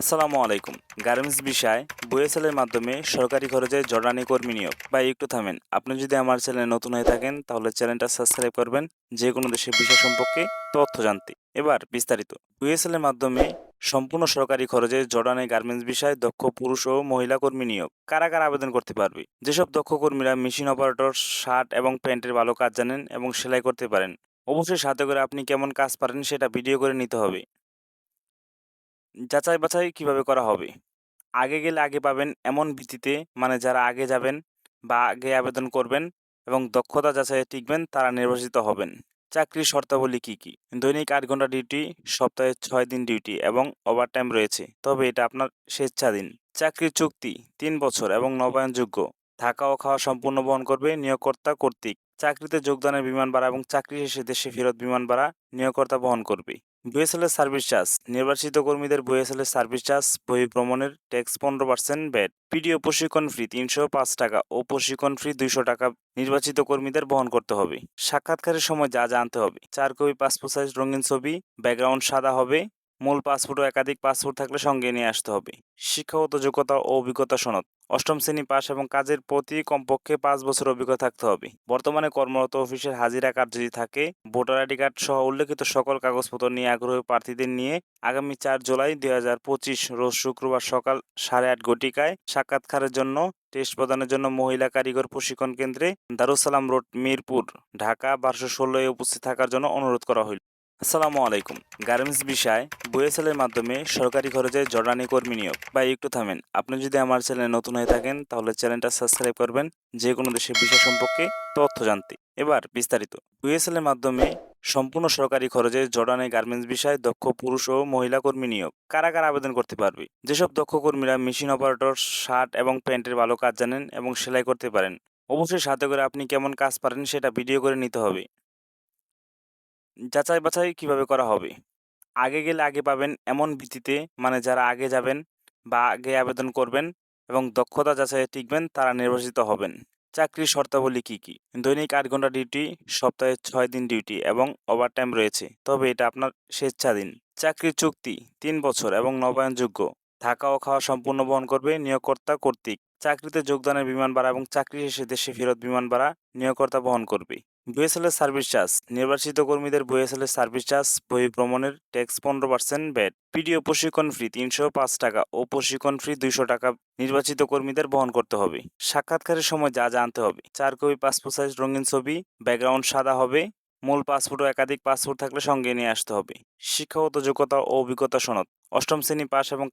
আসসালামু আলাইকুম। গার্মেন্টস বিষয় বুয়েসেলের মাধ্যমে সরকারি খরচে জর্ডানি কর্মী নিয়োগ। বা একটু থামেন। আপনি যদি আমার চ্যানেলে নতুন হয়ে থাকেন, তাহলে চ্যানেলটা সাবস্ক্রাইব করবেন, যে কোনো দেশের বিষয় সম্পর্কে তথ্য জানতে। এবার বিস্তারিত। বুয়েসেলের মাধ্যমে সম্পূর্ণ সরকারি খরচে জর্ডানি গার্মেন্টস বিষয়ে, দক্ষ পুরুষ ও মহিলা কর্মী নিয়োগ। কারা কারা আবেদন করতে পারবে? যেসব দক্ষ কর্মীরা মেশিন অপারেটর, শার্ট এবং প্যান্টের ভালো কাজ জানেন এবং সেলাই করতে পারেন। অবশ্যই সাথে করে আপনি কেমন কাজ পারেন সেটা ভিডিও করে নিতে হবে। যাচাই বাছাই কীভাবে করা হবে? আগে গেলে আগে পাবেন এমন ভিত্তিতে মানে যারা আগে যাবেন বা আগে আবেদন করবেন এবং দক্ষতা যাচাইয়ে টিকবেন, তারা নির্বাচিত হবেন। চাকরির শর্তাবলী কি কি? দৈনিক আট ঘণ্টা ডিউটি, সপ্তাহে ছয় দিন ডিউটি এবং ওভারটাইম রয়েছে। তবে এটা আপনার স্বেচ্ছাধীন। চাকরির চুক্তি, তিন বছর এবং নবায়নযোগ্য। থাকা ও খাওয়া সম্পূর্ণ বহন করবে নিয়োগকর্তা কর্তৃক। চাকরিতে যোগদানের বিমান ভাড়া এবং চাকরি শেষে দেশে ফেরত বিমান ভাড়া নিয়োগকর্তা বহন করবে। বিএসএলের সার্ভিস চার্জ, নির্বাচিত কর্মীদের বিএসএলের সার্ভিস চার্জ বহিভ্রমণের ভ্রমণের ট্যাক্স পনেরো পার্সেন্ট ব্যাট, পিডিও প্রশিক্ষণ ফ্রি তিনশো পাঁচ টাকা ও প্রশিক্ষণ ফ্রি দুইশো টাকা নির্বাচিত কর্মীদের বহন করতে হবে। সাক্ষাৎকারের সময় যা জানতে হবে, চার কপি পাসপোর্ট সাইজ রঙিন ছবি ব্যাকগ্রাউন্ড সাদা হবে মূল পাসপোর্ট ও একাধিক পাসপোর্ট থাকলে সঙ্গে নিয়ে আসতে হবে। শিক্ষাগত যোগ্যতা ও অভিজ্ঞতা সনদ। অষ্টম শ্রেণি পাস এবং কাজের প্রতি কমপক্ষে পাঁচ বছর অভিজ্ঞতা থাকতে হবে। বর্তমানে কর্মরত অফিসের হাজিরা কার্ড যদি থাকে। ভোটার আইডি কার্ড সহ উল্লেখিত সকল কাগজপত্র নিয়ে আগ্রহী প্রার্থীদের নিয়ে আগামী চার জুলাই দুই হাজার পঁচিশ রোজ শুক্রবার সকাল সাড়ে আট ঘটিকায় সাক্ষাৎকারের জন্য, টেস্ট প্রদানের জন্য মহিলা কারিগর প্রশিক্ষণ কেন্দ্রে দারুসালাম রোড, মিরপুর, ঢাকা, বারোশো ষোলোয় উপস্থিত থাকার জন্য অনুরোধ করা হইল। আসসালামু আলাইকুম। গার্মেন্টস বিষয় বুয়েসেলের মাধ্যমে সরকারি খরচে জর্ডানি কর্মী নিয়োগ। বা একটু থামেন। আপনি যদি আমার চ্যানেলে নতুন হয়ে থাকেন, তাহলে চ্যানেলটা সাবস্ক্রাইব করবেন যে কোনো দেশের বিষয় সম্পর্কে তথ্য জানতে। এবার বিস্তারিত। বুয়েসেলের মাধ্যমে সম্পূর্ণ সরকারি খরচে জর্ডানে গার্মেন্টস বিষয়ে, দক্ষ পুরুষ ও মহিলা কর্মী নিয়োগ। কারা কারা আবেদন করতে পারবে? যেসব দক্ষ কর্মীরা মেশিন অপারেটর, শার্ট এবং প্যান্টের ভালো কাজ জানেন এবং সেলাই করতে পারেন। অবশ্যই সাথে করে আপনি কেমন কাজ পারেন, সেটা ভিডিও করে নিতে হবে। যাচাই বাছাই কীভাবে করা হবে? আগে গেলে আগে পাবেন এমন ভিত্তিতে মানে যারা আগে যাবেন বা আগে আবেদন করবেন এবং দক্ষতা যাচাইয়ে টিকবেন, তারা নির্বাচিত হবেন। চাকরির শর্তাবলী কি কি? দৈনিক আট ঘণ্টা ডিউটি, সপ্তাহে ছয় দিন ডিউটি এবং ওভারটাইম রয়েছে। তবে এটা আপনার স্বেচ্ছাধীন। চাকরির চুক্তি, তিন বছর এবং নবায়নযোগ্য। থাকা ও খাওয়া সম্পূর্ণ বহন করবে নিয়োগকর্তা কর্তৃক। চাকরিতে যোগদানের বিমান ভাড়া এবং চাকরি শেষে দেশে ফেরত বিমান ভাড়া নিয়োগকর্তা বহন করবে। বিএসএলের সার্ভিস চার্জ, নির্বাচিত কর্মীদের বিএসএলের সার্ভিস চার্জ বই ভ্রমণের ট্যাক্স পনেরো পার্সেন্ট ব্যাট। পিডিও প্রশিক্ষণ ফি তিনশো পাঁচ টাকা ও প্রশিক্ষণ ফি দুইশো টাকা নির্বাচিত কর্মীদের বহন করতে হবে। সাক্ষাৎকারের সময় যা জানতে হবে। চার কপি পাসপোর্ট সাইজ, রঙিন ছবি, ব্যাকগ্রাউন্ড সাদা হবে, মূল পাসপোর্ট ও একাধিক পাসপোর্ট থাকলে সঙ্গে নিয়ে আসতে হবে। শিক্ষাগত যোগ্যতা ও অভিজ্ঞতা সনদ, অষ্টম শ্রেণি পাস এবং